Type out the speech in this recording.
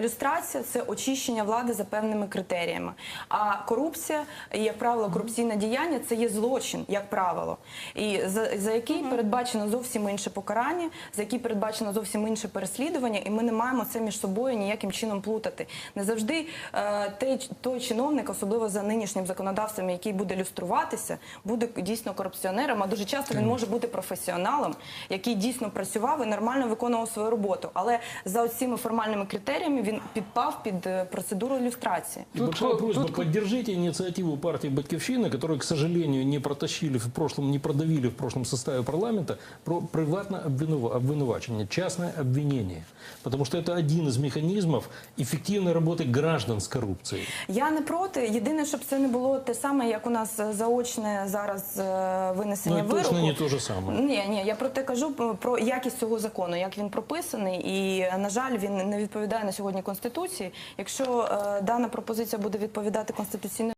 Люстрація це очищення влади за певними критеріями. А корупція, як правило, корупційне діяння це є злочин, як правило, і за, за який передбачено зовсім інше покарання, за який передбачено зовсім інше переслідування, і ми не маємо це між собою ніяким чином плутати. Не завжди е, той, той чиновник, особливо за нинішнім законодавством, який буде люструватися, буде дійсно корупціонером. А дуже часто він може бути професіоналом, який дійсно працював і нормально виконував свою роботу. Але за цими формальними критеріями він підпав під е, процедуру люстрації. И Тут большая ко- просьба, тут ко- поддержите инициативу партии «Батьковщина», которую, к сожалению, не протащили в прошлом, не продавили в прошлом составе парламента, про приватное обвину- обвинувачение, частное обвинение. Потому что это один из механизмов эффективной работы граждан с коррупцией. Я не проти. Єдине, щоб це не було те саме, як у нас е, заочне зараз е, винесення Ну, и вироку. точно не то же самое. Ні, ні, я про те кажу про- про якість цього закону, як він прописаний, і на жаль, він не відповідає на сьогодні конституції. Якщо е, дана пропозиція буде відповідати конституційній